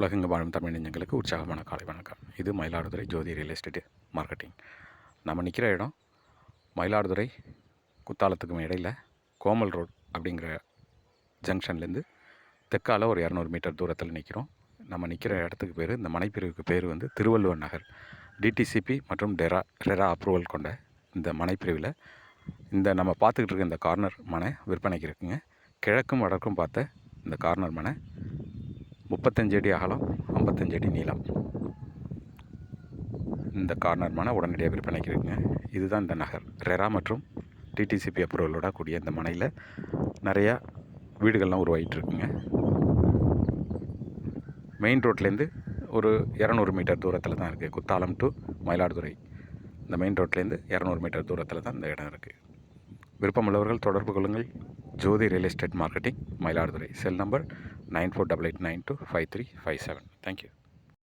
உலகங்க வாழும் தமிழ் நெஞ்சங்களுக்கு உற்சாகமான காலை வணக்கம். இது Mayiladuthurai Jothi real estate marketing. நம்ம நிற்கிற இடம் மயிலாடுதுறை குத்தாலத்துக்கும் இடையில் கோமல் ரோட் அப்படிங்கிற ஜங்ஷன்லேருந்து தெற்கால ஒரு இரநூறு மீட்டர் தூரத்தில் நிற்கிறோம் நம்ம நிற்கிற இடத்துக்கு பேர் இந்த மனைப்பிரிவுக்கு பேர் வந்து திருவள்ளுவர் நகர். டிடிசிபி மற்றும் டெரா ரெரா அப்ரூவல் கொண்ட இந்த மனைப்பிரிவில் இந்த நம்ம பார்த்துக்கிட்டு இருக்க இந்த கார்னர் மனை விற்பனைக்கு இருக்குங்க. கிழக்கும் வடக்கும் பார்த்த இந்த கார்னர் மனை முப்பத்தஞ்சு அடி அகலம் ஐம்பத்தஞ்சு அடி நீளம். இந்த கார்னர் மனை உடனடியாக விற்பனைக்கு இருக்குங்க இதுதான் இந்த நகர். ரெரா மற்றும் டிடிசிபி அப்ரூவலோட கூடிய இந்த மனையில் நிறையா வீடுகள்லாம் உருவாகிட்டு இருக்குங்க மெயின் ரோட்லேருந்து ஒரு இரநூறு மீட்டர் தூரத்தில் தான் இருக்குது குத்தாலம் டு மயிலாடுதுறை. இந்த மெயின் ரோட்லேருந்து இரநூறு மீட்டர் தூரத்தில் தான் இந்த இடம் இருக்குது விருப்பமுள்ளவர்கள் தொடர்பு கொள்ளுங்கள். Jothi real estate marketing Mayiladuthurai cell number nine four double eight nine two five three five seven thank you